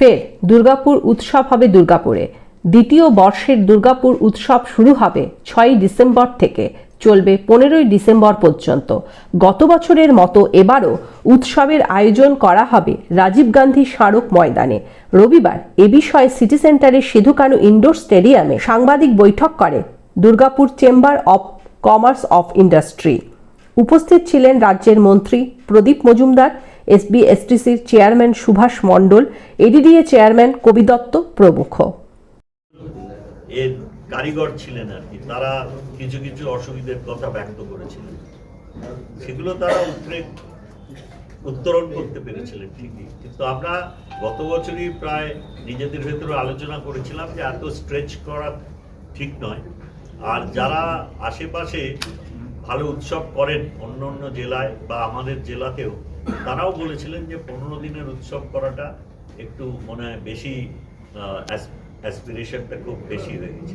ফের দুর্গাপুর উৎসব হবে দুর্গাপুরে। দ্বিতীয় বর্ষের দুর্গাপুর উৎসব শুরু হবে ছয়ই ডিসেম্বর থেকে, চলবে পনেরোই ডিসেম্বর পর্যন্ত। গত বছরের মতো এবারও উৎসবের আয়োজন করা হবে রাজীব গান্ধী স্মারক ময়দানে। রবিবার এ বিষয়ে সিটি সেন্টারের সিধু কানু ইনডোর স্টেডিয়ামে সাংবাদিক বৈঠক করে Durgapur chamber of commerce of industry. উপস্থিত ছিলেন রাজ্যের মন্ত্রী Pradip Majumdar এসবিএসটিসির chairman Subhash Mondal, ADDA chairman Kabi Dutta প্রমুখ। এর কারিগর ছিলেন আর কি। তারা কিছু কিছু অসুবিধার কথা ব্যক্ত করেছিলেন। সেগুলো তারা উত্তরে উত্তরণ করতে পেরেছিলেন, ঠিকই। কিন্তু আমরা গত বছরই প্রায় নিজেদের ভেতরে আলোচনা করেছিলাম যে এত স্ট্রেচ করা ঠিক নয়। আর যারা আশেপাশে ভালো উৎসব করেন অন্য অন্য জেলায় বা আমাদের জেলাতেও তারাও বলেছিলেন যে পনেরো দিনের উৎসব করাটা একটু মনে হয় বেশি অ্যাসপিরেশনটা খুব বেশি হয়ে গেছে।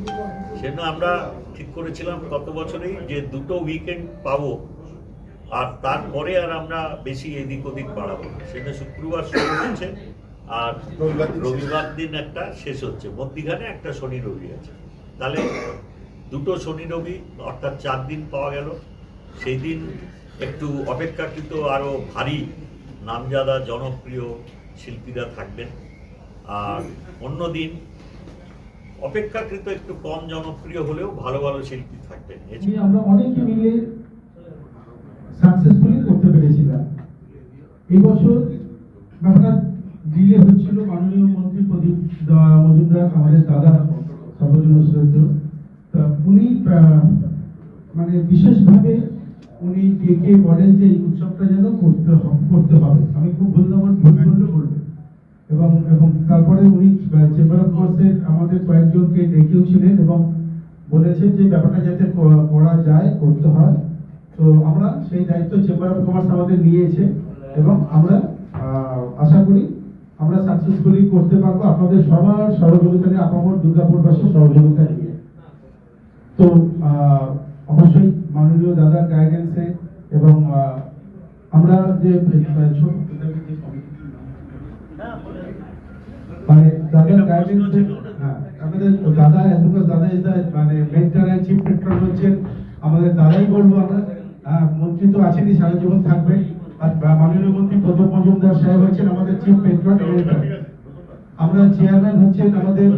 সেজন্য আমরা ঠিক করেছিলাম গত বছরেই যে দুটো উইকেন্ড পাবো আর তারপরে আর আমরা বেশি এদিক ওদিক বাড়াবো। সেটা শুক্রবার শুরু হচ্ছে আর রবিবার দিন একটা শেষ হচ্ছে। মধ্যিখানে একটা শনি রবি আছে। তাহলে দুটো শনি রবি, অর্থাৎ চার দিন পাওয়া গেল। সেই দিন একটু অপেক্ষাকৃত আরও ভারী নামজাদা, জনপ্রিয় শিল্পীরা থাকবেন। আর অন্য দিন অপেক্ষাকৃত একটু কম জনপ্রিয় হলেও ভালো ভালো শিল্পী থাকবেন। আমরা অনেকে মিলে করতে পেরেছিলাম। হচ্ছিল মাননীয় মন্ত্রী প্রদীপ মজুমদার, আমাদের দাদা সর্বজন শ্রদ্ধ উনি মানে বিশেষভাবে উনি ডেকে বলেন যে এই উৎসবটা যেন করতে হবে করতে হবে। আমি খুব ভুল নম্বর ভুল করলে বলবে এবং এবং তারপরে উনি চেম্বার অফ কমার্সের আমাদের কয়েকজনকে ডেকেও ছিলেন এবং বলেছেন যে ব্যাপারটা যাতে ক- করা যায় করতে হয়। তো আমরা সেই দায়িত্ব চেম্বার অফ কমার্স আমাদের নিয়েছে এবং আমরা আশা করি আমরা সাকসেসফুলি করতে পারব। আপনাদের সবার সহযোগিতা নিয়ে আপামর দুর্গাপুরবাসীর সহযোগিতা নিয়ে। তো অবশ্যই মাননীয় দাদার গাইডেন্সে এবং আমরা যে মানে হ্যাঁ আমাদের মানে হ্যাঁ, মন্ত্রী তো সারা জীবন আর মন্ত্রী আমরা চেয়ারম্যান হচ্ছেন আমাদের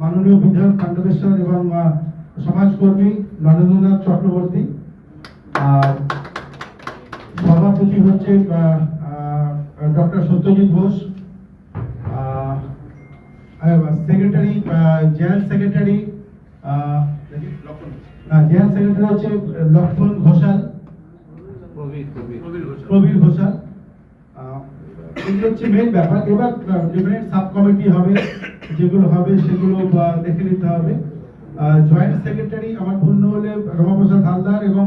মাননীয় বিধায়ক কাণ্ডবেশ্বর এবং সমাজকর্মী নরেন্দ্রনাথ চক্রবর্তী আর সভাপতি হচ্ছে doctor Satyajit Ghosh secretary general secretary general secretary হচ্ছে লক্ষণ ঘোষাল প্রবীর ঘোষাল। এগুলো হচ্ছে মেন ব্যাপার। এবার ডিফারেন্ট সাব কমিটি হবে যেগুলো হবে সেগুলো দেখে নিতে হবে। জয়েন্ট সেক্রেটারি আমার ভুল না হলে রমাপ্রসাদ হালদার এবং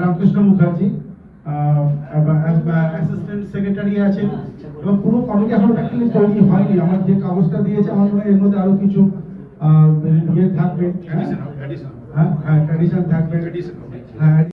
রামকৃষ্ণ মুখার্জি অ্যাসিস্ট্যান্ট সেক্রেটারি আছেন এবং পুরো কমিটি এখন অ্যাকচুয়ালি তৈরি হয়নি। আমার যে কাগজটা দিয়েছে আমার মনে হয় এর মধ্যে আরও কিছু ইয়ে থাকবে। হ্যাঁ হ্যাঁ ট্র্যাডিশন থাকবে। হ্যাঁ